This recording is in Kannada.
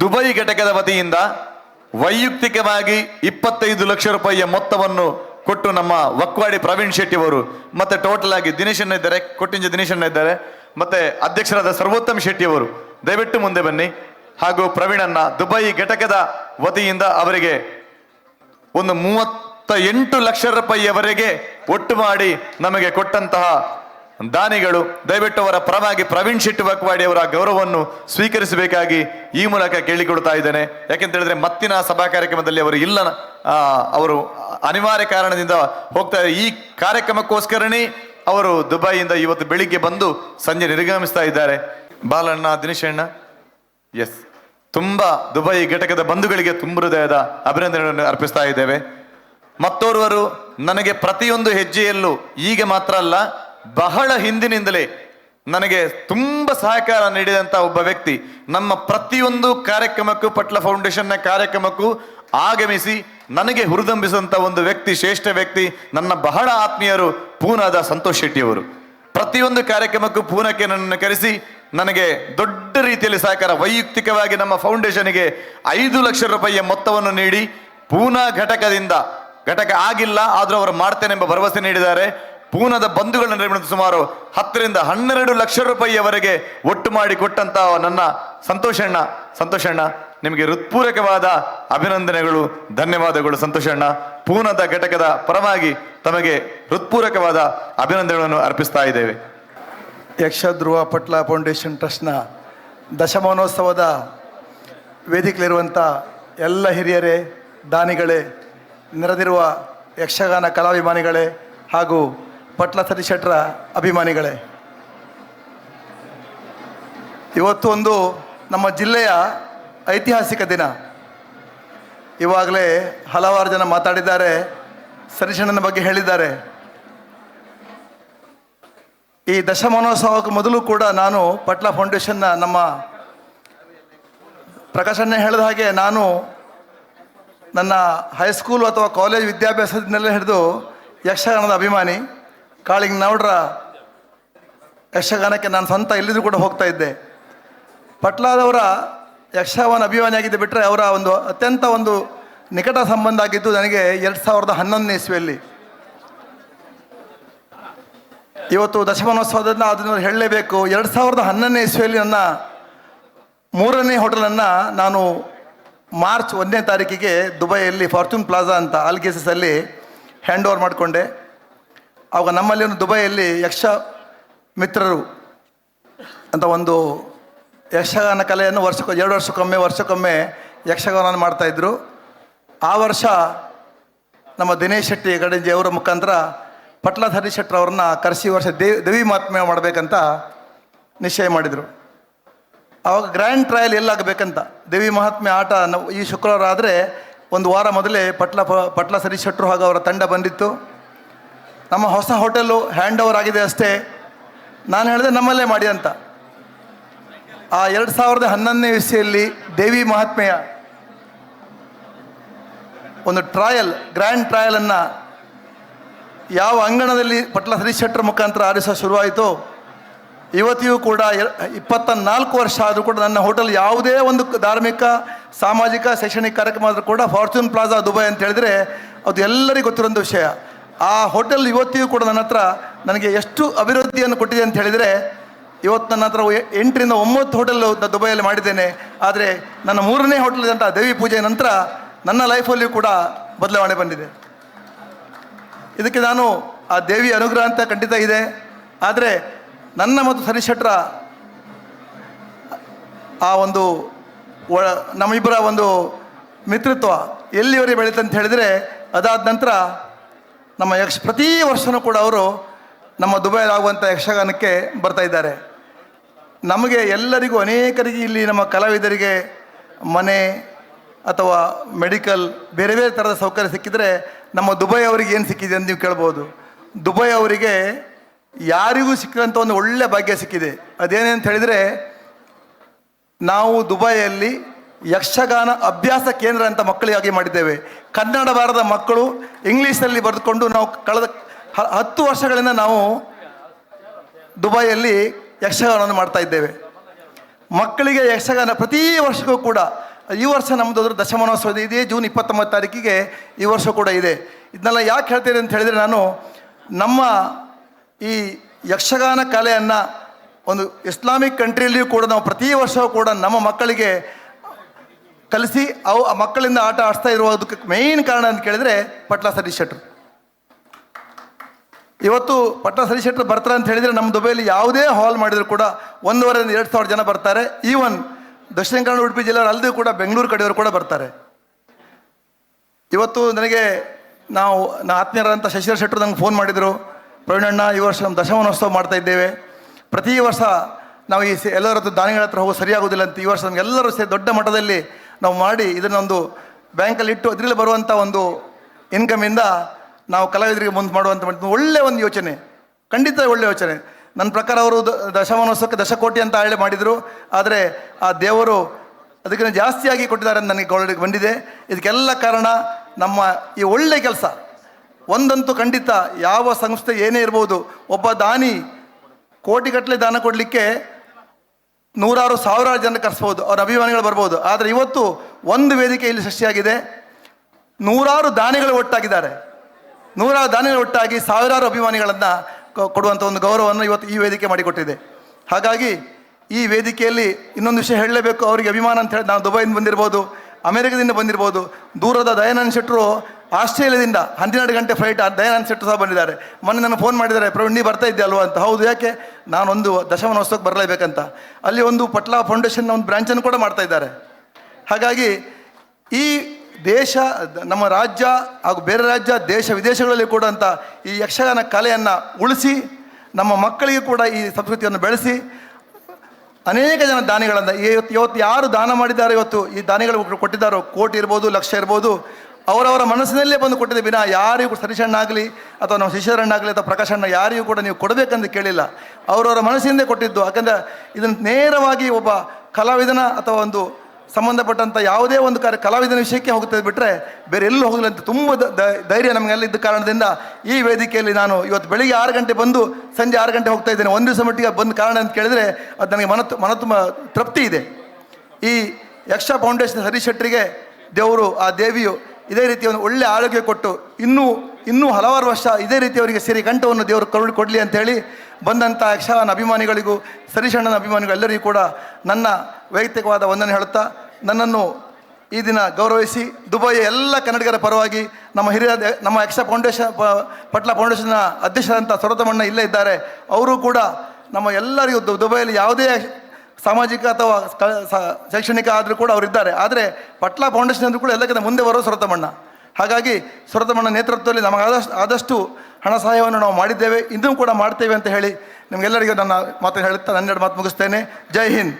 ದುಬೈ ಘಟಕದ ವತಿಯಿಂದ ವೈಯಕ್ತಿಕವಾಗಿ ಇಪ್ಪತ್ತೈದು ಲಕ್ಷ ರೂಪಾಯಿಯ ಮೊತ್ತವನ್ನು ಕೊಟ್ಟು ನಮ್ಮ ವಕ್ವಾಡಿ ಪ್ರವೀಣ್ ಶೆಟ್ಟಿ ಅವರು, ಮತ್ತೆ ಟೋಟಲ್ ಆಗಿ ದಿನೇಶ್ ಅಣ್ಣ ಇದ್ದಾರೆ, ಕೊಟ್ಟಿಂಜ ದಿನೇಶ್ ಅಣ್ಣ ಇದ್ದಾರೆ, ಮತ್ತೆ ಅಧ್ಯಕ್ಷರಾದ ಸರ್ವೋತ್ತಮ್ ಶೆಟ್ಟಿ ಅವರು. ದಯವಿಟ್ಟು ಮುಂದೆ ಬನ್ನಿ. ಹಾಗೂ ಪ್ರವೀಣ್ ಅಣ್ಣ, ದುಬೈ ಘಟಕದ ವತಿಯಿಂದ ಅವರಿಗೆ ಒಂದು ಮೂವತ್ತ ಎಂಟು ಲಕ್ಷ ರೂಪಾಯಿಯವರೆಗೆ ಒಟ್ಟು ಮಾಡಿ ನಮಗೆ ಕೊಟ್ಟಂತಹ ದಾನಿಗಳು, ದಯವಿಟ್ಟು ಅವರ ಪರವಾಗಿ ಪ್ರವೀಣ್ ಶೆಟ್ಟಿ ವಕ್ವಾಡಿ ಅವರ ಗೌರವವನ್ನು ಸ್ವೀಕರಿಸಬೇಕಾಗಿ ಈ ಮೂಲಕ ಕೇಳಿಕೊಡ್ತಾ ಇದ್ದೇನೆ. ಯಾಕೆಂತ ಹೇಳಿದ್ರೆ ಮತ್ತಿನ ಸಭಾ ಕಾರ್ಯಕ್ರಮದಲ್ಲಿ ಅವರು ಇಲ್ಲ ಅವರು ಅನಿವಾರ್ಯ ಕಾರಣದಿಂದ ಹೋಗ್ತಾ. ಈ ಕಾರ್ಯಕ್ರಮಕ್ಕೋಸ್ಕರನೇ ಅವರು ದುಬೈಯಿಂದ ಇವತ್ತು ಬೆಳಿಗ್ಗೆ ಬಂದು ಸಂಜೆ ನಿರ್ಗಮಿಸ್ತಾ ಇದ್ದಾರೆ. ಬಾಲಣ್ಣ ದಿನೇಶಣ್ಣ ಎಸ್. ತುಂಬಾ ದುಬೈ ಘಟಕದ ಬಂಧುಗಳಿಗೆ ತುಂಬ ಹೃದಯದ ಅಭಿನಂದನೆಗಳನ್ನು ಅರ್ಪಿಸ್ತಾ ಇದ್ದೇವೆ. ಮತ್ತೋರ್ವರು, ನನಗೆ ಪ್ರತಿಯೊಂದು ಹೆಜ್ಜೆಯಲ್ಲೂ ಈಗ ಮಾತ್ರ ಅಲ್ಲ ಬಹಳ ಹಿಂದಿನಿಂದಲೇ ನನಗೆ ತುಂಬ ಸಹಕಾರ ನೀಡಿದಂತ ಒಬ್ಬ ವ್ಯಕ್ತಿ ನಮ್ಮ ಪ್ರತಿಯೊಂದು ಕಾರ್ಯಕ್ರಮಕ್ಕೂ, ಪಟ್ಲ ಫೌಂಡೇಶನ್ನ ಕಾರ್ಯಕ್ರಮಕ್ಕೂ ಆಗಮಿಸಿ ನನಗೆ ಹುರಿದಂಬಿಸಿದಂತ ಒಂದು ವ್ಯಕ್ತಿ, ಶ್ರೇಷ್ಠ ವ್ಯಕ್ತಿ, ನನ್ನ ಬಹಳ ಆತ್ಮೀಯರು ಪೂನಾದ ಸಂತೋಷ್ ಶೆಟ್ಟಿ ಅವರು ಪ್ರತಿಯೊಂದು ಕಾರ್ಯಕ್ರಮಕ್ಕೂ ಪೂನಕ್ಕೆ ನನ್ನನ್ನು ಕರೆಸಿ ನನಗೆ ದೊಡ್ಡ ರೀತಿಯಲ್ಲಿ ಸಹಕಾರ, ವೈಯಕ್ತಿಕವಾಗಿ ನಮ್ಮ ಫೌಂಡೇಶನ್ಗೆ ಐದು ಲಕ್ಷ ರೂಪಾಯಿಯ ಮೊತ್ತವನ್ನು ನೀಡಿ ಪೂನಾ ಘಟಕದಿಂದ, ಘಟಕ ಆಗಿಲ್ಲ ಆದರೂ ಅವರು ಮಾಡ್ತೇನೆ ಎಂಬ ಭರವಸೆ ನೀಡಿದ್ದಾರೆ. ಪೂನಾದ ಬಂಧುಗಳ ನೆರವಿನಿಂದ ಸುಮಾರು ಹತ್ತರಿಂದ ಹನ್ನೆರಡು ಲಕ್ಷ ರೂಪಾಯಿಯವರೆಗೆ ಒಟ್ಟು ಮಾಡಿ ಕೊಟ್ಟಂತ ನನ್ನ ಸಂತೋಷಣ್ಣ ಸಂತೋಷಣ್ಣ ನಿಮಗೆ ಹೃತ್ಪೂರ್ವಕವಾದ ಅಭಿನಂದನೆಗಳು, ಧನ್ಯವಾದಗಳು ಸಂತೋಷಣ್ಣ ಪೂನದ ಘಟಕದ ಪರವಾಗಿ ತಮಗೆ ಹೃತ್ಪೂರ್ವಕವಾದ ಅಭಿನಂದನೆಗಳನ್ನು ಅರ್ಪಿಸ್ತಾ ಇದ್ದೇವೆ. ಯಕ್ಷಧ್ರುವ ಪಟ್ಲ ಫೌಂಡೇಶನ್ ಟ್ರಸ್ಟ್ನ ದಶಮಾನೋತ್ಸವದ ವೇದಿಕೆಯಲ್ಲಿರುವಂಥ ಎಲ್ಲ ಹಿರಿಯರೇ, ದಾನಿಗಳೇ, ನೆರೆದಿರುವ ಯಕ್ಷಗಾನ ಕಲಾಭಿಮಾನಿಗಳೇ ಹಾಗೂ ಪಟ್ಲ ಸತೀಶ್ ಶೆಟ್ರ ಅಭಿಮಾನಿಗಳೇ. ಇವತ್ತು ಒಂದು ನಮ್ಮ ಜಿಲ್ಲೆಯ ಐತಿಹಾಸಿಕ ದಿನ. ಇವಾಗಲೇ ಹಲವಾರು ಜನ ಮಾತಾಡಿದ್ದಾರೆ ಸರಿಶಣ್ಣನ ಬಗ್ಗೆ ಹೇಳಿದ್ದಾರೆ. ಈ ದಶಮಾನೋತ್ಸವಕ್ಕೆ ಮೊದಲು ಕೂಡ ನಾನು ಪಟ್ಲ ಫೌಂಡೇಶನ್ನ ನಮ್ಮ ಪ್ರಕಾಶಣ್ಣ ಹೇಳಿದ ಹಾಗೆ ನಾನು ನನ್ನ ಹೈಸ್ಕೂಲ್ ಅಥವಾ ಕಾಲೇಜ್ ವಿದ್ಯಾಭ್ಯಾಸದಿಂದಲೇ ಹಿಡಿದು ಯಕ್ಷಗಾನದ ಅಭಿಮಾನಿ. ಕಾಳಿಂಗ್ ನೌಡ್ರ ಯಕ್ಷಗಾನಕ್ಕೆ ನಾನು ಸ್ವಂತ ಎಲ್ಲಿದ್ರು ಕೂಡ ಹೋಗ್ತಾ ಇದ್ದೆ. ಪಟ್ಲಾದವರ ಯಕ್ಷಗಾನ ಅಭಿಮಾನಿಯಾಗಿದ್ದು ಬಿಟ್ಟರೆ ಅವರ ಒಂದು ಅತ್ಯಂತ ಒಂದು ನಿಕಟ ಸಂಬಂಧ ಆಗಿದ್ದು ನನಗೆ ಎರಡು ಸಾವಿರದ ಹನ್ನೊಂದನೇ ಇಸ್ವಿಯಲ್ಲಿ. ಇವತ್ತು ದಶಮಾನೋತ್ಸವದನ್ನ ಅದನ್ನು ಹೇಳಲೇಬೇಕು. ಎರಡು ಸಾವಿರದ ಹನ್ನೊಂದನೇ ಇಸ್ವಿಯಲ್ಲಿ ನನ್ನ ಮೂರನೇ ಹೋಟೆಲನ್ನು ನಾನು ಮಾರ್ಚ್ ಒಂದನೇ ತಾರೀಕಿಗೆ ದುಬೈಯಲ್ಲಿ ಫಾರ್ಚೂನ್ ಪ್ಲಾಜಾ ಅಂತ ಆಲ್ಗೇಸಸಲ್ಲಿ ಹ್ಯಾಂಡ್ ಓವರ್ ಮಾಡಿಕೊಂಡೆ. ಆವಾಗ ನಮ್ಮಲ್ಲಿ ಒಂದು ದುಬೈಯಲ್ಲಿ ಯಕ್ಷ ಮಿತ್ರರು ಅಂತ ಒಂದು ಯಕ್ಷಗಾನ ಕಲೆಯನ್ನು ವರ್ಷಕ್ಕೆ ಎರಡು ವರ್ಷಕ್ಕೊಮ್ಮೆ ವರ್ಷಕ್ಕೊಮ್ಮೆ ಯಕ್ಷಗಾನ ಮಾಡ್ತಾಯಿದ್ರು ಆ ವರ್ಷ ನಮ್ಮ ದಿನೇಶ್ ಶೆಟ್ಟಿ ಗಡಂಜಿ ಅವರ ಮುಖಾಂತರ ಪಟ್ಲಧರಿ ಹರೀಶ್ ಅವ್ರನ್ನ ಕರೆಸಿ ವರ್ಷ ದೇವಿ ದೇವಿ ಮಹಾತ್ಮೆ ಮಾಡಬೇಕಂತ ನಿಶ್ಚಯ ಮಾಡಿದರು. ಆವಾಗ ಗ್ರ್ಯಾಂಡ್ ಟ್ರಯಲ್ ಎಲ್ಲಾಗಬೇಕಂತ ದೇವಿ ಮಹಾತ್ಮೆ ಆಟ ಈ ಶುಕ್ರವಾರ ಆದರೆ ಒಂದು ವಾರ ಮೊದಲೇ ಪಟ್ಲ ಪಟ್ಲ ಸರಿ ಶೆಟ್ಟರು ಹಾಗೂ ಅವರ ತಂಡ ಬಂದಿತ್ತು. ನಮ್ಮ ಹೊಸ ಹೋಟೆಲು ಹ್ಯಾಂಡ್ ಓವರ್ ಆಗಿದೆ ಅಷ್ಟೇ. ನಾನು ಹೇಳಿದೆ ನಮ್ಮಲ್ಲೇ ಮಾಡಿ ಅಂತ. ಆ ಎರಡು ಸಾವಿರದ ಹನ್ನೊಂದನೇ ವಿಷಯಲ್ಲಿ ದೇವಿ ಮಹಾತ್ಮೆಯ ಒಂದು ಟ್ರಯಲ್ ಗ್ರ್ಯಾಂಡ್ ಟ್ರಯಲನ್ನು ಯಾವ ಅಂಗಣದಲ್ಲಿ ಪಟ್ಲ ಹರೀಶ್ ಶೆಟ್ಟರ್ ಮುಖಾಂತರ ಆರಿಸೋ ಶುರುವಾಯಿತು ಇವತ್ತಿಯೂ ಕೂಡ ಇಪ್ಪತ್ತ ನಾಲ್ಕು ವರ್ಷ ಆದರೂ ಕೂಡ ನನ್ನ ಹೋಟೆಲ್ ಯಾವುದೇ ಒಂದು ಧಾರ್ಮಿಕ, ಸಾಮಾಜಿಕ, ಶೈಕ್ಷಣಿಕ ಕಾರ್ಯಕ್ರಮ ಆದರೂ ಕೂಡ ಫಾರ್ಚೂನ್ ಪ್ಲಾಜಾ ದುಬೈ ಅಂತ ಹೇಳಿದರೆ ಅದು ಎಲ್ಲರಿಗೂ ಒಂದು ವಿಷಯ. ಆ ಹೋಟೆಲ್ ಇವತ್ತಿಗೂ ಕೂಡ ನನ್ನ ಹತ್ರ ನನಗೆ ಎಷ್ಟು ಅಭಿವೃದ್ಧಿಯನ್ನು ಕೊಟ್ಟಿದೆ ಅಂತ ಹೇಳಿದರೆ, ಇವತ್ತು ನನ್ನ ಹತ್ರ ಎಂಟರಿಂದ ಒಂಬತ್ತು ಹೋಟೆಲ್ ದುಬೈಯಲ್ಲಿ ಮಾಡಿದ್ದೇನೆ. ಆದರೆ ನನ್ನ ಮೂರನೇ ಹೋಟೆಲ್ ಅಂತ ದೇವಿ ಪೂಜೆ ನಂತರ ನನ್ನ ಲೈಫಲ್ಲಿಯೂ ಕೂಡ ಬದಲಾವಣೆ ಬಂದಿದೆ. ಇದಕ್ಕೆ ನಾನು ಆ ದೇವಿ ಅನುಗ್ರಹ ಅಂತ ಖಂಡಿತ ಇದೆ. ಆದರೆ ನನ್ನ ಮತ್ತು ಸರಿಶಟ್ರ ಶೆಟ್ರ ಆ ಒಂದು ಒ ನಮ್ಮಿಬ್ಬರ ಒಂದು ಮಿತ್ರತ್ವ ಎಲ್ಲಿವರೆಗೆ ಬೆಳೀತಂತ ಹೇಳಿದರೆ, ಅದಾದ ನಂತರ ನಮ್ಮ ಯಕ್ಷ, ಪ್ರತಿ ವರ್ಷವೂ ಕೂಡ ಅವರು ನಮ್ಮ ದುಬೈಲಾಗುವಂಥ ಯಕ್ಷಗಾನಕ್ಕೆ ಬರ್ತಾ ಇದ್ದಾರೆ. ನಮಗೆ ಎಲ್ಲರಿಗೂ ಅನೇಕರಿಗೆ ಇಲ್ಲಿ ನಮ್ಮ ಕಲಾವಿದರಿಗೆ ಮನೆ ಅಥವಾ ಮೆಡಿಕಲ್ ಬೇರೆ ಬೇರೆ ಥರದ ಸೌಕರ್ಯ ಸಿಕ್ಕಿದರೆ ನಮ್ಮ ದುಬೈ ಅವರಿಗೆ ಏನು ಸಿಕ್ಕಿದೆ ಅಂತ ನೀವು ಕೇಳ್ಬೋದು. ದುಬೈ ಅವರಿಗೆ ಯಾರಿಗೂ ಸಿಕ್ಕಿದಂಥ ಒಂದು ಒಳ್ಳೆಯ ಭಾಗ್ಯ ಸಿಕ್ಕಿದೆ. ಅದೇನೇಂತ ಹೇಳಿದರೆ ನಾವು ದುಬೈಯಲ್ಲಿ ಯಕ್ಷಗಾನ ಅಭ್ಯಾಸ ಕೇಂದ್ರ ಅಂತ ಮಕ್ಕಳಿಗಾಗಿ ಮಾಡಿದ್ದೇವೆ. ಕನ್ನಡ ಬಾರದ ಮಕ್ಕಳು ಇಂಗ್ಲೀಷಲ್ಲಿ ಬರೆದುಕೊಂಡು ನಾವು ಕಳೆದ ಹತ್ತು ವರ್ಷಗಳಿಂದ ನಾವು ದುಬೈಯಲ್ಲಿ ಯಕ್ಷಗಾನವನ್ನು ಮಾಡ್ತಾ ಇದ್ದೇವೆ. ಮಕ್ಕಳಿಗೆ ಯಕ್ಷಗಾನ ಪ್ರತಿ ವರ್ಷಕ್ಕೂ ಕೂಡ, ಈ ವರ್ಷ ನಮ್ಮದು ಅದ್ರ ದಶಮಾನೋತ್ಸವ ಇದೇ ಜೂನ್ ಇಪ್ಪತ್ತೊಂಬತ್ತು ತಾರೀಕಿಗೆ ಈ ವರ್ಷ ಕೂಡ ಇದೆ. ಇದನ್ನೆಲ್ಲ ಯಾಕೆ ಹೇಳ್ತೇನೆ ಅಂತ ಹೇಳಿದರೆ ನಾನು ನಮ್ಮ ಈ ಯಕ್ಷಗಾನ ಕಲೆಯನ್ನು ಒಂದು ಇಸ್ಲಾಮಿಕ್ ಕಂಟ್ರಿಯಲ್ಲಿಯೂ ಕೂಡ ನಾವು ಪ್ರತಿ ವರ್ಷವೂ ಕೂಡ ನಮ್ಮ ಮಕ್ಕಳಿಗೆ ಕಲಿಸಿ ಅವು ಆ ಮಕ್ಕಳಿಂದ ಆಟ ಆಡಿಸ್ತಾ ಇರುವುದಕ್ಕೆ ಮೇಯ್ನ್ ಕಾರಣ ಅಂತ ಕೇಳಿದರೆ ಪಟ್ಲ ಸತೀಶ್ ಶೆಟ್ರು ಇವತ್ತು ಪಟ್ಲ ಸತೀಶ್ ಶೆಟ್ರು ಬರ್ತಾರೆ ಅಂತ ಹೇಳಿದರೆ ನಮ್ಮ ದುಬೈಯಲ್ಲಿ ಯಾವುದೇ ಹಾಲ್ ಮಾಡಿದರೂ ಕೂಡ ಒಂದೂವರೆಯಿಂದ ಎರಡು ಸಾವಿರ ಜನ ಬರ್ತಾರೆ. ಈವನ್ ದಕ್ಷಿಣ ಕನ್ನಡ ಉಡುಪಿ ಜಿಲ್ಲೆಯವರು ಅಲ್ಲದೆ ಕೂಡ ಬೆಂಗಳೂರು ಕಡೆಯವರು ಕೂಡ ಬರ್ತಾರೆ. ಇವತ್ತು ನನಗೆ ನಾವು ನಾ ಆತ್ಮೀಯರಾದಂಥ ಶಶಿಧರ್ ಶೆಟ್ರು ನಂಗೆ ಫೋನ್ ಮಾಡಿದರು. ಪ್ರವೀಣಣ್ಣ ಈ ವರ್ಷ ನಮ್ಮ ದಶಮಾನೋತ್ಸವ ಮಾಡ್ತಾ ಇದ್ದೇವೆ. ಪ್ರತಿ ವರ್ಷ ನಾವು ಈ ಎಲ್ಲರ ಹತ್ರ ದಾನಿಗಳ ಹತ್ರ ಹೋಗೋ ಸರಿಯಾಗೋದಿಲ್ಲ ಅಂತ ಈ ವರ್ಷ ನಮಗೆಲ್ಲರೂ ಸೇರಿ ದೊಡ್ಡ ಮಟ್ಟದಲ್ಲಿ ನಾವು ಮಾಡಿ ಇದನ್ನೊಂದು ಬ್ಯಾಂಕಲ್ಲಿ ಇಟ್ಟು ಅದರಲ್ಲಿ ಬರುವಂಥ ಒಂದು ಇನ್ಕಮಿಂದ ನಾವು ಕಲಾವಿದರಿಗೆ ಮುಂದೆ ಮಾಡುವಂಥ ಒಳ್ಳೆಯ ಒಂದು ಯೋಚನೆ, ಖಂಡಿತ ಒಳ್ಳೆಯ ಯೋಚನೆ. ನನ್ನ ಪ್ರಕಾರ ಅವರು ದಶಮಾನೋತ್ಸವಕ್ಕೆ ದಶಕೋಟಿ ಅಂತ ಹೇಳಿ ಮಾಡಿದರು. ಆದರೆ ಆ ದೇವರು ಅದಕ್ಕಿಂತ ಜಾಸ್ತಿಯಾಗಿ ಕೊಟ್ಟಿದ್ದಾರೆ ಅಂತ ನನಗೆ ಗೌರವಕ್ಕೆ ಬಂದಿದೆ. ಇದಕ್ಕೆಲ್ಲ ಕಾರಣ ನಮ್ಮ ಈ ಒಳ್ಳೆಯ ಕೆಲಸ. ಒಂದಂತೂ ಖಂಡಿತ ಯಾವ ಸಂಸ್ಥೆ ಏನೇ ಇರ್ಬೋದು, ಒಬ್ಬ ದಾನಿ ಕೋಟಿಗಟ್ಟಲೆ ದಾನ ಕೊಡಲಿಕ್ಕೆ ನೂರಾರು ಸಾವಿರಾರು ಜನ ಕರೆಸ್ಬೋದು, ಅವ್ರ ಅಭಿಮಾನಿಗಳು ಬರ್ಬೋದು. ಆದರೆ ಇವತ್ತು ಒಂದು ವೇದಿಕೆ ಇಲ್ಲಿ ಸೃಷ್ಟಿಯಾಗಿದೆ. ನೂರಾರು ದಾನಿಗಳು ಒಟ್ಟಾಗಿದ್ದಾರೆ. ನೂರಾರು ದಾನಿಗಳು ಒಟ್ಟಾಗಿ ಸಾವಿರಾರು ಅಭಿಮಾನಿಗಳನ್ನು ಕೊಡುವಂಥ ಒಂದು ಗೌರವವನ್ನು ಇವತ್ತು ಈ ವೇದಿಕೆ ಮಾಡಿಕೊಟ್ಟಿದೆ. ಹಾಗಾಗಿ ಈ ವೇದಿಕೆಯಲ್ಲಿ ಇನ್ನೊಂದು ವಿಷಯ ಹೇಳಲೇಬೇಕು. ಅವರಿಗೆ ಅಭಿಮಾನ ಅಂತ ಹೇಳಿ ನಾವು ದುಬೈಯಿಂದ ಬಂದಿರ್ಬೋದು, ಅಮೆರಿಕದಿಂದ ಬಂದಿರ್ಬೋದು, ದೂರದ ದಯಾನಂದ್ ಶೆಟ್ಟರು ಆಸ್ಟ್ರೇಲಿಯಾದಿಂದ ಹನ್ನೆರಡು ಗಂಟೆ ಫ್ಲೈಟ್ ದಯಾನಂದ್ ಸೆಟ್ಟು ಸಹ ಬಂದಿದ್ದಾರೆ. ಮೊನ್ನೆ ನಾನು ಫೋನ್ ಮಾಡಿದ್ದಾರೆ, ಪ್ರವೀಣ್, ನೀ ಬರ್ತಾ ಇದ್ದೆ ಅಲ್ವಾ? ಅಂತ. ಹೌದು, ಯಾಕೆ? ನಾನೊಂದು ದಶಮಾನೋತ್ಸವಕ್ಕೆ ಬರಲೇಬೇಕಂತ. ಅಲ್ಲಿ ಒಂದು ಪಟ್ಲಾ ಫೌಂಡೇಶನ್ನ ಒಂದು ಬ್ರ್ಯಾಂಚನ್ನು ಕೂಡ ಮಾಡ್ತಾ ಇದ್ದಾರೆ. ಹಾಗಾಗಿ ಈ ದೇಶ, ನಮ್ಮ ರಾಜ್ಯ ಹಾಗೂ ಬೇರೆ ರಾಜ್ಯ, ದೇಶ ವಿದೇಶಗಳಲ್ಲಿ ಕೂಡ ಅಂತ ಈ ಯಕ್ಷಗಾನ ಕಲೆಯನ್ನು ಉಳಿಸಿ, ನಮ್ಮ ಮಕ್ಕಳಿಗೆ ಕೂಡ ಈ ಸಂಸ್ಕೃತಿಯನ್ನು ಬೆಳೆಸಿ, ಅನೇಕ ಜನ ದಾನಿಗಳನ್ನು, ಇವತ್ತು ಇವತ್ತು ಯಾರು ದಾನ ಮಾಡಿದ್ದಾರೆ ಇವತ್ತು ಈ ದಾನಿಗಳು ಕೊಟ್ಟಿದ್ದಾರೋ, ಕೋಟಿ ಇರ್ಬೋದು, ಲಕ್ಷ ಇರ್ಬೋದು ಅವರವರ ಮನಸ್ಸಿನಲ್ಲೇ ಬಂದು ಕೊಟ್ಟಿದೆ ವಿನ ಯಾರಿಗೂ ಸರಿಷಣ್ಣಾಗಲಿ ಅಥವಾ ನಮ್ಮ ಶಿಷ್ಯರಣ್ಣಾಗಲಿ ಅಥವಾ ಪ್ರಕಾಶಣ್ಣ ಯಾರಿಗೂ ಕೂಡ ನೀವು ಕೊಡಬೇಕಂತ ಕೇಳಿಲ್ಲ. ಅವರವರ ಮನಸ್ಸಿಂದೇ ಕೊಟ್ಟಿದ್ದು. ಯಾಕಂದರೆ ಇದನ್ನು ನೇರವಾಗಿ ಒಬ್ಬ ಕಲಾವಿದನ ಅಥವಾ ಒಂದು ಸಂಬಂಧಪಟ್ಟಂಥ ಯಾವುದೇ ಒಂದು ಕಾರ್ಯ, ಕಲಾವಿದನ ವಿಷಯಕ್ಕೆ ಹೋಗ್ತದೆ ಬಿಟ್ಟರೆ ಬೇರೆ ಎಲ್ಲೂ ಹೋಗಲಿಲ್ಲ ಅಂತ ತುಂಬ ಧೈರ್ಯ ನಮಗೆಲ್ಲ ಇದ್ದ ಕಾರಣದಿಂದ ಈ ವೇದಿಕೆಯಲ್ಲಿ ನಾನು ಇವತ್ತು ಬೆಳಿಗ್ಗೆ ಆರು ಗಂಟೆ ಬಂದು ಸಂಜೆ ಆರು ಗಂಟೆ ಹೋಗ್ತಾ ಇದ್ದೇನೆ. ಒಂದು ದಿವಸ ಮಟ್ಟಿಗೆ ಬಂದ ಕಾರಣ ಅಂತ ಕೇಳಿದರೆ ಅದು ನನಗೆ ಮನ ಮನ ತುಂಬ ತೃಪ್ತಿ ಇದೆ. ಈ ಯಕ್ಷ ಫೌಂಡೇಶನ್ ಹರೀಶ್ ಶೆಟ್ಟರಿಗೆ ದೇವರು, ಆ ದೇವಿಯು ಇದೇ ರೀತಿ ಒಂದು ಒಳ್ಳೆ ಆರೋಗ್ಯ ಕೊಟ್ಟು ಇನ್ನೂ ಇನ್ನೂ ಹಲವಾರು ವರ್ಷ ಇದೇ ರೀತಿ ಅವರಿಗೆ ಸಿರಿ ಕಂಠವನ್ನು ದೇವರು ಕರುಳು ಕೊಡಲಿ ಅಂತೇಳಿ ಬಂದಂಥ ಯಕ್ಷಗಾನ ಅಭಿಮಾನಿಗಳಿಗೂ, ಸರಿಶಣ್ಣನ ಅಭಿಮಾನಿಗಳು ಎಲ್ಲರಿಗೂ ಕೂಡ ನನ್ನ ವೈಯಕ್ತಿಕವಾದ ವಂದನೆ ಹೇಳುತ್ತಾ, ನನ್ನನ್ನು ಈ ದಿನ ಗೌರವಿಸಿ ದುಬೈಯ ಎಲ್ಲ ಕನ್ನಡಿಗರ ಪರವಾಗಿ ನಮ್ಮ ಹಿರಿಯ ನಮ್ಮ ಯಕ್ಷ ಫೌಂಡೇಶನ್ ಪಟ್ಲ ಫೌಂಡೇಶನ್ನ ಅಧ್ಯಕ್ಷರಂಥ ಸೊರತಮಣ್ಣ ಇಲ್ಲೇ ಇದ್ದಾರೆ. ಅವರು ಕೂಡ ನಮ್ಮ ಎಲ್ಲರಿಗೂ ದುಬೈಯಲ್ಲಿ ಯಾವುದೇ ಸಾಮಾಜಿಕ ಅಥವಾ ಶೈಕ್ಷಣಿಕ ಆದರೂ ಕೂಡ ಅವರಿದ್ದಾರೆ. ಆದರೆ ಪಟ್ಲಾ ಫೌಂಡೇಶನ್ ಅಂದರೂ ಕೂಡ ಎಲ್ಲಕ್ಕಿಂತ ಮುಂದೆ ಬರೋ ಸುರತಮಣ್ಣ. ಹಾಗಾಗಿ ಸುರತಮಣ್ಣ ನೇತೃತ್ವದಲ್ಲಿ ನಮಗೆ ಆದಷ್ಟು ಆದಷ್ಟು ಹಣ ಸಹಾಯವನ್ನು ನಾವು ಮಾಡಿದ್ದೇವೆ, ಇನ್ನೂ ಕೂಡ ಮಾಡ್ತೇವೆ ಅಂತ ಹೇಳಿ ನಿಮಗೆಲ್ಲರಿಗೂ ನನ್ನ ಮಾತು ಹೇಳುತ್ತಾ ನನ್ನೆರಡು ಮಾತು ಮುಗಿಸ್ತೇನೆ. ಜೈ ಹಿಂದ್.